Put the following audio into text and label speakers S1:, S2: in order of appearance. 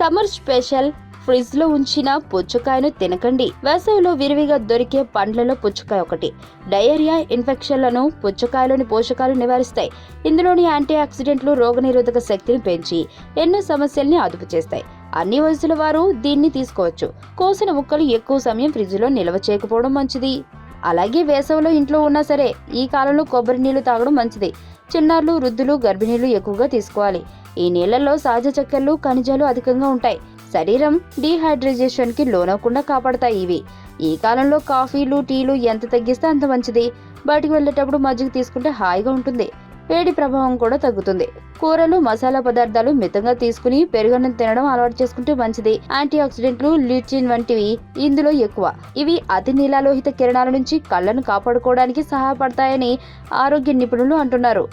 S1: Summer special ఫ్రిడ్జ్లో ఉంచిన పుచ్చకాయను తినకండి. వేసవిలో విరివిగా దొరికే పండ్లలో పుచ్చకాయ ఒకటి. డయేరియా ఇన్ఫెక్షన్లను పుచ్చకాయలోని పోషకాలు నివారిస్తాయి. ఇందులోని యాంటీ ఆక్సిడెంట్లు రోగనిరోధక శక్తిని పెంచి ఎన్నో సమస్యల్ని అదుపు చేస్తాయి. అన్ని వయసుల వారు దీన్ని తీసుకోవచ్చు. కోసిన ముక్కలు ఎక్కువ సమయం ఫ్రిడ్జ్లో నిల్వ చేయకపోవడం మంచిది. అలాగే వేసవిలో ఇంట్లో ఉన్నా సరే ఈ కాలంలో కొబ్బరి నీళ్ళు తాగడం మంచిది. చిన్నారులు వృద్ధులు గర్భిణీలు ఎక్కువగా తీసుకోవాలి. ఈ నీళ్ళలో సహజ చక్కెరలు ఖనిజాలు అధికంగా ఉంటాయి. శరీరం డీహైడ్రేషన్కి లోనవకుండా కాపాడతాయి ఇవి. ఈ కాలంలో కాఫీలు టీలు ఎంత తగ్గిస్తే అంత మంచిది. బయటికి వెళ్ళేటప్పుడు మజ్జిగ తీసుకుంటే హాయిగా ఉంటుంది. వేడి ప్రభావం కూడా తగ్గుతుంది. కూరలు మసాలా పదార్థాలు మితంగా తీసుకుని పెరుగన్నం తినడం అలవాటు చేసుకుంటే మంచిది. యాంటీ ఆక్సిడెంట్లు ల్యూచిన్ వంటివి ఇందులో ఎక్కువ. ఇవి అతి నీలాలోహిత కిరణాల నుంచి కళ్ళను కాపాడుకోవడానికి సహాయపడతాయని ఆరోగ్య నిపుణులు అంటున్నారు.